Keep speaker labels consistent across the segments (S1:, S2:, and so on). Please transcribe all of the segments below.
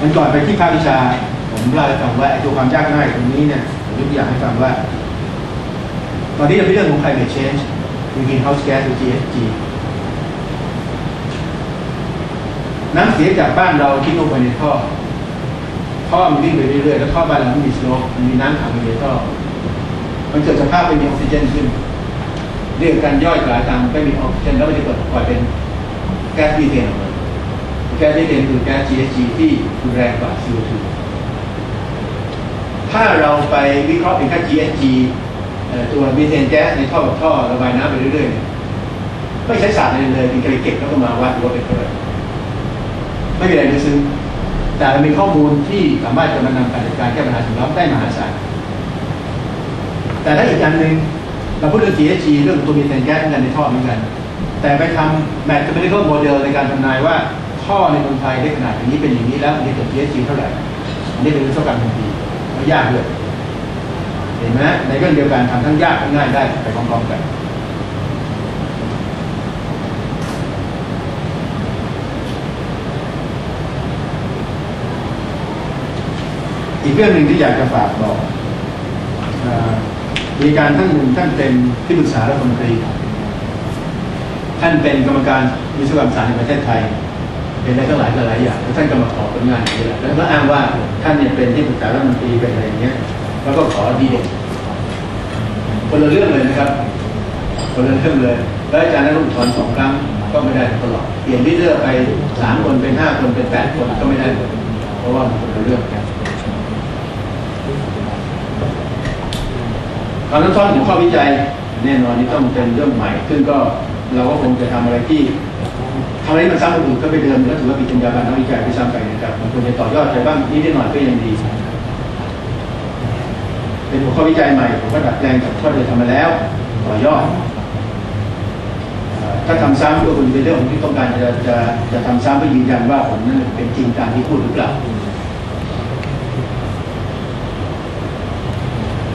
S1: มันก่อนไปที่ภาควิชา ผมเล่าให้ฟังว่าไอ้ตัวความยากง่ายตรงนี้เนี่ยผมยกตัวอย่างให้ฟังว่า ตอนนี้เราเป็นเรื่องของ climate change คือ greenhouse gas หรือ GHG น้ำเสียจากบ้านเราที่ลงไปในท่อท่อมันวิ่งไปเรื่อยๆแล้วท่อบ้านเราไม่มีสโลปมันมีน้ำขังอยู่ในท่อมันเกิดสภาพเป็นมีออกซิเจนขึ้น เรื่องการย่อยสลายตามไม่มีออกซิเจนแล้วมันจะเกิดปล่อยเป็นแก๊สมีเทนออกมา แก๊สมีเทนคือแก๊ส GHG ที่รุนแรงกว่า CO2 ถ้าเราไปวิเคราะห์เป็นแค่ GHG ตัวมีเทนแก๊สในท่อกับท่อระบายน้ำไปเรื่อยๆไม่ใช้ศาสตร์อะไรเลยเป็นการเก็บแล้วก็มาวัดดูว่าเป็นเท่าไหร่ไม่มีอะไรเลยซึ่งแต่เรามีข้อมูลที่สามารถจะมานำการจัดการแก้ปัญหาสิ่งแวดล้อมได้มหาศาลแต่ถ้าอีกอันหนึ่งเราพูดเรื่อง GHG เรื่องตัวมีเทนแก๊สเหมือนกันในท่อเหมือนกัน แต่ไปทำ mathematical model ในการทำนายว่า ท่อในเมืองไทยได้ขนาดอย่างนี้เป็นอย่างนี้แล้วมันจะเกิด GHG เท่าไหร่อันนี้เป็นวิศวกรรมทันทีไม่ยากเลยเห็นไหมในเรื่องเดียวกันทำทั้งยากทั้งง่ายได้ไปพร้อมๆกันอีกเรื่องหนึ่งที่อยากจะฝากบอกอมีการท่านหนึ่งท่านเป็นที่ปรึกษารัฐมนตรี ท่านเป็นกรรมการวิศวกรรมศาสตร์ในประเทศไทย เป็นได้ทั้งหลายหลายอย่างท่านก็มาขอผลงานอย่างนี้แหละแล้วก็อ้างว่าท่านเนี่ยเป็นที่ปรึกษารัฐมนตรีเป็นอะไรอย่างเงี้ย แล้วก็ขอดีเด่นคนละเรื่องเลยนะครับคนละเรื่องเลยแล้วอาจารย์นักลงทุนสองครั้งก็ไม่ได้ตลอดเปลี่ยนที่เลือกไปสามคนเป็นห้าคนเป็นแปดคนก็ไม่ได้เพราะว่ามันคนละเรื่องกันความซับซ้อนของข้อวิจัยแน่นอนนี่ต้องเป็นเรื่องใหม่ ซึ่งก็เราก็คงจะทำอะไรที่ ทำอะไรที่มันซ้ำคนอื่นก็ไปเดิมแล้วถือว่าผิดจรรยาบรรณนักวิจัยไปซ้ำไปนะครับมันควรจะต่อยอดไปบ้างนิดหน่อยก็ยังดี เป็นหัวข้อวิจัยใหม่ผมก็ดัดแปลงจากข้อที่ทำมาแล้ว ต่อยอดถ้าทำซ้ำก็คงเป็นเรื่องของที่ต้องการจะจะจะทำซ้ำเพื่อยืนยันว่าผลนั้นเป็นจริงตามที่พูดหรือเปล่า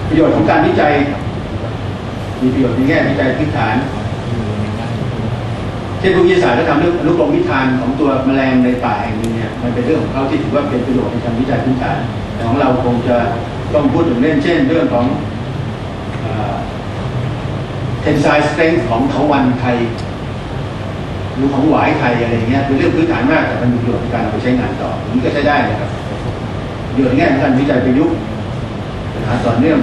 S1: ประโยชน์ของการวิจัย มีประโยชน์ในแง่วิจัยพื้นฐาน เช่นผู้วิทยาศาสตร์ก็ทำเรื่องอนุกรมวิธานของตัวแมลงในป่าแห่งหนึงเนี่ยมันเป็นเรื่องของเขาที่ถือว่าเป็นประโยชน์ในการวิจัยพื้นฐานแต่ของเราคงจะต้องพูดถึงเล่นเช่น เรื่องของเทนไซสเต n งของเถาวันไทยหรือของหวายไทยอะไรเงี้ยเป็นเรื่องพื้นฐานมากแต่มันมีประโยชน์ในการเอาไปใช้งานต่ออันนี้ก็ใช้ได้นะครับประโยชน์ในแง่ของการวิจัยประยุกต์ปัญหาต่อเนื่อง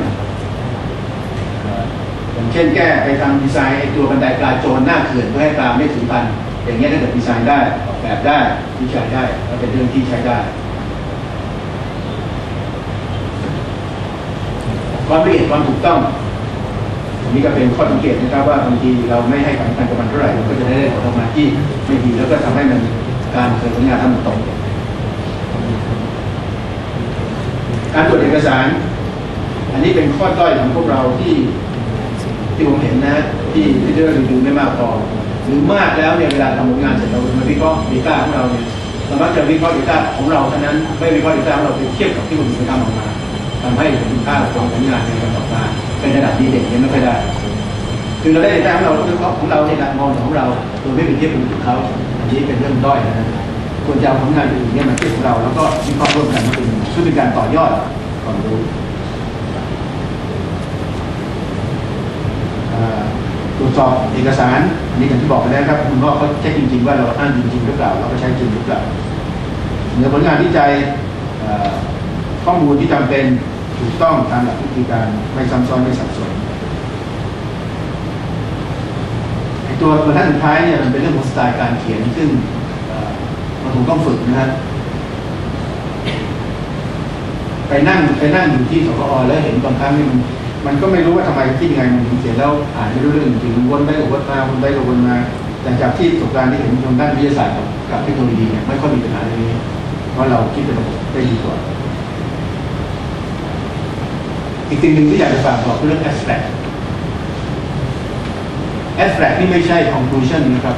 S1: อย่างเช่นแก้ไปทำดีไซน์ตัวบันไดปลาโจรหน้าเขื่อนเพื่อให้ปลาไม่ถึงพัน อย่างเงี้ยถ้าเกิดดีไซน์ได้ออกแบบได้วิจัยได้ก็เป็นเรื่องที่ใช้ได้ ความละเอียดความถูกต้องอันนี้ก็เป็นข้อสังเกตนะครับว่าบางทีเราไม่ให้ความสำคัญกับมันเท่าไหร่เราก็จะได้ผลออกมาที่ไม่ดีแล้วก็ทำให้มันการเกิดผลงานทำมันตรงการตรวจเอกสาร อันนี้เป็นข้อด้อยของพวกเราที่ ที่ผมเห็นนะที่ที่ได้รีวิวไม่มากพอหรือมากแล้วเนี่ยเวลาทำผลงานเสร็จเรามาวิเคราะห์ดีต้าของเราเนี่ยเรามักจะวิเคราะห์ดีต้าของเราเท่านั้นไม่วิเคราะห์ดีต้าของเราไปเทียบกับที่คนอื่นทำออกมาทำให้คุณค่าของผลงานในการออกมาเป็นระดับดีเด่นยังไม่ค่อยได้คือเราได้ดีต้าของเราวิเคราะห์ของเราในหลักมองของเราโดยไม่ไปเทียบกับคนอื่นเขาอันนี้เป็นเรื่องด้อยนะควรจะเอาผลงานอื่นเนี่ยมาเทียบกับเราแล้วก็วิเคราะห์ร่วมกันเป็นช่วยเป็นการต่อยอดความรู้ เอ่อ ตรวจสอบเอกสาร อันนี้อย่างที่บอกไปแล้วครับคุณพ่อเขาเช็คจริงๆว่าเราอ้างจริงๆหรือเปล่าเราก็ใช้จริงหรือเปล่าเนื้อผลงานวิจัยข้อมูลที่จำเป็นถูกต้องตามหลักวิธีการไม่ซ้ำซ้อนไม่สับสนตัวบรรทัดสุดท้ายเนี่ยมันเป็นเรื่องของสไตล์การเขียนซึ่งมันคงต้องฝึกนะฮะไปนั่งไปนั่งอยู่ที่สกอแล้วเห็นบางครั้งนี่มัน มันก็ไม่รู้ว่าทำไมคิดยังไงมันเขียนแล้วอ่านไม่รู้เรื่องจริงวนไปวนมาวนไปวนมา แต่จากที่ประสบการณ์ที่เห็นทางด้านวิทยาศาสตร์กับเทคโนโลยีเนี่ยไม่ค่อยมีปัญหาเรื่องนี้เพราะเราคิดเป็นระบบได้ดีกว่า อีกสิ่งหนึ่งที่อยากจะฝากบอกคือเรื่อง abstract abstract นี่ไม่ใช่ conclusion นะครับ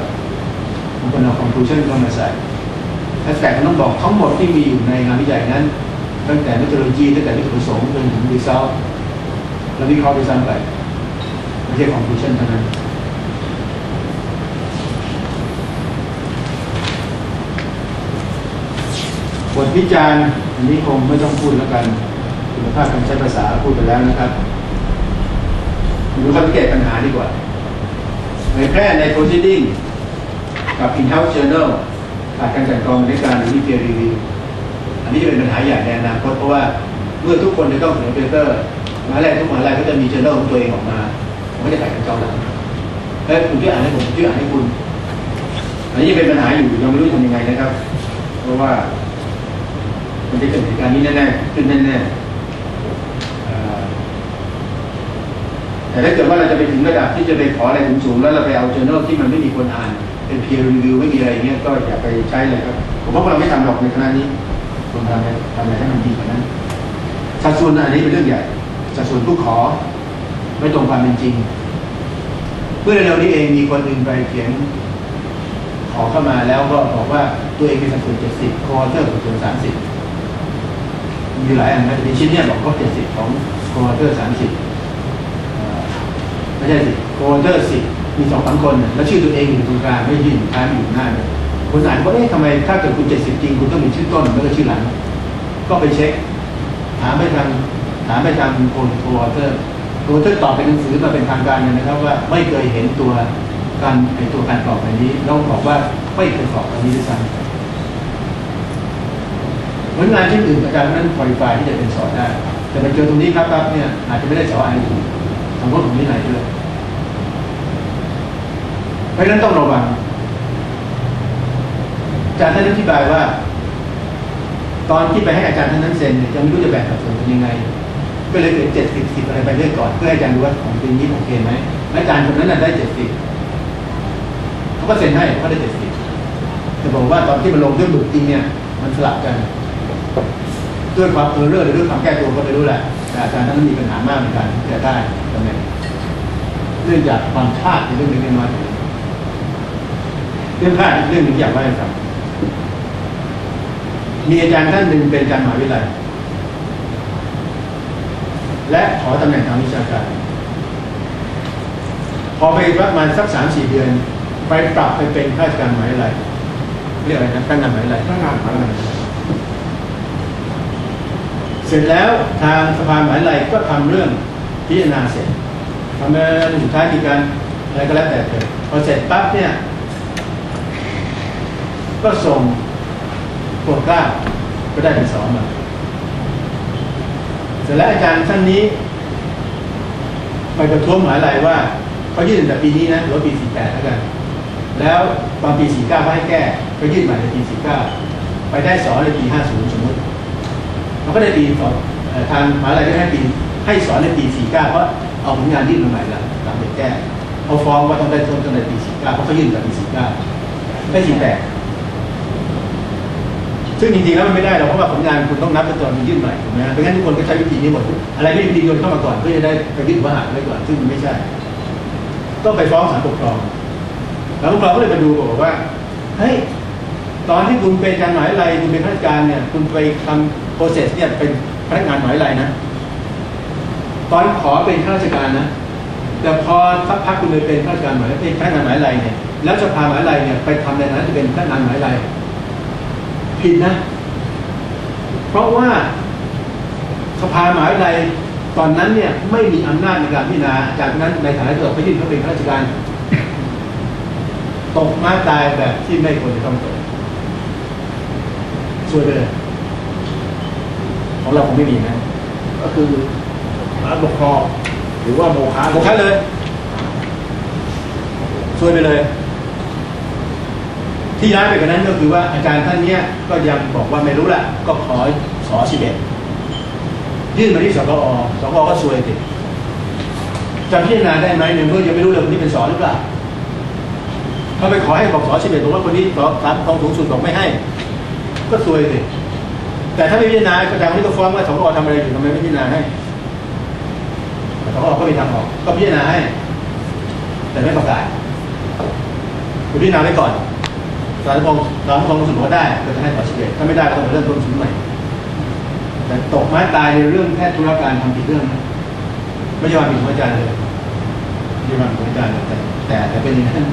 S1: บางคนเอา conclusion เข้ามาใส่ abstract มันต้องบอกทั้งหมดที่มีอยู่ในงานวิจัยนั้น ตั้งแต่ methodology ตั้งแต่วัตถุประสงค์จนถึง result แล้ววิเคราะห์ไปซ้ำไปไม่ใช่ conclusion เท่านั้นควร
S2: วิจารณ์อันนี้คงไม่ต้องพูดแล้วกันคุณภาพการใช้ภาษาพูดไปแล้วนะครับ
S1: ดูคอนเกตปัญหาดีกว่าเผยแพร่ใน proceeding กับ in-house journal ขาดการจัดกรองในการหรือ peer review อันนี้จะเป็นปัญหาใหญ่ในอนาคตเพราะว่าเมื่อทุกคนจะต้องเสนอเปเปอร์ มหาลัยทุกมหาลัยก็จะมี journal ของตัวเองออกมาผมก็จะขาดการจองหลังเฮ้ยคุณช่วยอ่านให้ผมช่วยอ่านให้คุณ อันนี้เป็นปัญหาอยู่ยังไม่รู้ทำยังไงนะครับ เพราะว่ามันจะเกิดเหตุการณ์นี้แน่ๆขึ้นแน่ๆแต่ถ้าเกิดว่าเราจะไปถึงระดับที่จะไปขออะไรสูงๆแล้วเราไปเอา journal ที่มันไม่มีคนอ่าน เป็น peer review ไม่มีอะไรเงี้ยก็อย่าไปใช้เลยครับผมว่าเราไม่ทำหรอกในคณะนี้ควรทำอะไรทำอะไรให้มันดีกว่านั้นสัดส่วนอันนี้เป็นเรื่องใหญ่ สัดส่วนผู้ขอไม่ตรงความเป็นจริง เมื่อเร็วนี้เองมีคนหนึ่งไปเขียนขอเข้ามาแล้วก็บอกว่าตัวเองเป็นสัดส่วน70คอเตอร์สัดส่วน30มีหลายอันนะแต่ในชิ้นเนี้ยบอกว่า70ของคอเตอร์30เอ่อไม่ใช่สิคอเตอร์10มีสองสามคนนะแล้วชื่อตัวเองอยู่ตรงกลางไม่ยื่นท้ายไม่อยู่หน้าเลยคนอ่านว่าเอ๊ะทำไมถ้าเกิดคุณ70จริงคุณต้องมีชื่อต้นแล้วก็ชื่อหลัง ก็ไปเช็คถามไปทาง ถามไปทางคนโคเตอร์โคเตอร์ตอบเป็นหนังสือมาเป็นทางการเลยนะครับ ว่าไม่เคยเห็นตัวการไอตัวการตอบอันนี้ต้องบอกว่าไม่เคยตอบอันนี้ด้วยซ้ำเหมือนงานที่อื่นอาจารย์นั้นคุริฟายที่จะเป็นสอนได้ แต่ไปเจอตรงนี้ครับครับเนี่ยอาจจะไม่ได้สอนอะไรถูกทางพวกผมที่ไหนด้วยเพราะฉะนั้นต้องระวังอาจารย์ท่านอธิบายว่า ตอนที่ไปให้อาจารย์ท่านนั้นเซ็นเนี่ยยังไม่รู้จะแบ่งสัดส่วนเป็นยังไง ก็เลยเป็นเจ็ดสิบสิบอะไรไปเรื่อยก่อนเพื่อให้อาจารย์ดูว่าของเป็นนี้โอเคไหมอาจารย์คนนั้นน่ะได้เจ็ดสิบเขาก็เซ็นให้เขาได้เจ็ดสิบแต่บอกว่าตอนที่มันลงด้วยหมึกจริงเนี่ย มันสลับกันด้วยความเออเรอร์หรือด้วยความแก้ตัวก็ไม่รู้แหละแต่อาจารย์ท่านนั้นมีปัญหามากเหมือนกันจะได้ตำแหน่งเรื่องจากความพลาดในเรื่องเล็กๆน้อยเรื่องพลาดเรื่องหนึ่งอยากเล่าให้ฟังมีอาจารย์ท่านหนึ่งเป็นอาจารย์มหาวิทยาลัย และขอตำแหน่งทางวิชาการ พอไปประมาณสักสามสี่เดือน ไปปรับไปเป็นข้าราชการหมายาลัยเรียกอะไรนะข้างงานมหาวิทยาลัยข้างงานมาวิทยาลัยเสร็จแล้วทางสภามหายาลัยก็ทำเรื่องพิจารณาเสร็จทำเรื่องสุดท้ายมีการอะไรก็แล้วแต่เกิดพอเสร็จปั๊บเนี่ย ก็ส่งโปรดเกล้าก็ได้เป็นสอนมา เสร็จแล้วอาจารย์ท่านนี้ ไปประท้วงมหาลัยว่าเขายื่นแต่ปีนี้นะหรือว่าปี 48 แล้วกัน แล้วตอนปี 49เขาให้แก้ก็ยื่นใหม่ในปี 49 ไปได้สอนในปี 50 สมมติเขาก็ได้ปีสอนเอ่อทางมหาลัยก็ให้ปีให้สอนในปี 49 เพราะเอาผลงานยื่นมาใหม่แล้วตามไปแก้เขาฟ้องว่าต้องได้ต้นตั้งแต่ปี 49 เพราะเขายื่นแต่ปี 49ไม่48 ซึ่งจริงๆแล้วมันไม่ได้หรอกเพราะว่าผลงานคุณต้องนับเป็นตอนยื่นใหม่ถูกไหมฮะเพราะงั้นทุกคนก็ใช้วิธีนี้หมดอะไรไม่ดีโยนเข้ามาก่อนเพื่อจะได้ไปยึดว่าหาไว้ก่อนซึ่งมันไม่ใช่ต้องไปฟ้องศาลปกครองศาลปกครองก็เลยมาดูบอกว่าเฮ้ยตอนที่คุณเป็นการหมายอะไรคุณเป็นข้าราชการเนี่ย คุณไปทำ process เนี่ยเป็นพนักงานหมายอะไรนะ ตอนขอเป็นข้าราชการนะแต่พอสักพักคุณเลยเป็นข้าราชการหมายเป็นพนักงานหมายอะไรเนี่ยแล้วจะพาหมายอะไรเนี่ยไปทำในฐานะที่เป็นพนักงานหมายอะไร ผิดนะ เพราะว่าสภาหมหาวิทยาลัยตอนนั้นเนี่ยไม่มีอำนาจในการพิจารณา จากนั้นในฐานะที่เราไปยื่นเขาเป็นข้าราชการ ตกมาตายแบบที่ไม่ควรจะต้องตกช่วยเลยของเราคงไม่มีนะ
S3: ก็คือศาลปกครองหรือว่าโมฆะ
S1: โมคะเลยช่วยไปเลย ที่ย้ายไปกว่านั้นก็คือว่าอาจารย์ท่านเนี้ยก็ยังบอกว่าไม่รู้ละก็ขอสอสิบเอ็ดยื่นมาที่สกอสกอก็ซวยติจะพิจารณาได้ไหมในเมื่อยังไม่รู้เลยคนนี้เป็นสอหรือเปล่าเขาไปขอให้บอกสอสิบเอ็ดบอกว่าคนนี้สอสามกองสูงสุดบอกไม่ให้ ก็ซวยสิแต่ถ้าไม่พิจารณาอาจารย์คนนี้ก็ฟ้องว่าสกอทำอะไรอยู่ทำไมไม่พิจารณาให้สกอก็ไม่ทำออกก็พิจารณาให้ แต่ไม่ประกาศพิจารณาไว้ก่อน สารพงศ์สารพงศ์รู้สึกว่าได้ก็จะให้ต่อชีวิตถ้าไม่ได้ก็ต้องเริ่มต้นศูนย์ใหม่แต่ตกไม้ตายในเรื่องแค่ธุรการทำผิดเรื่องไม่ใช่ว่าผิดของอาจเลยไม่ใช่ว่าผิดของอาจแต่แต่เป็นอย่างนั้น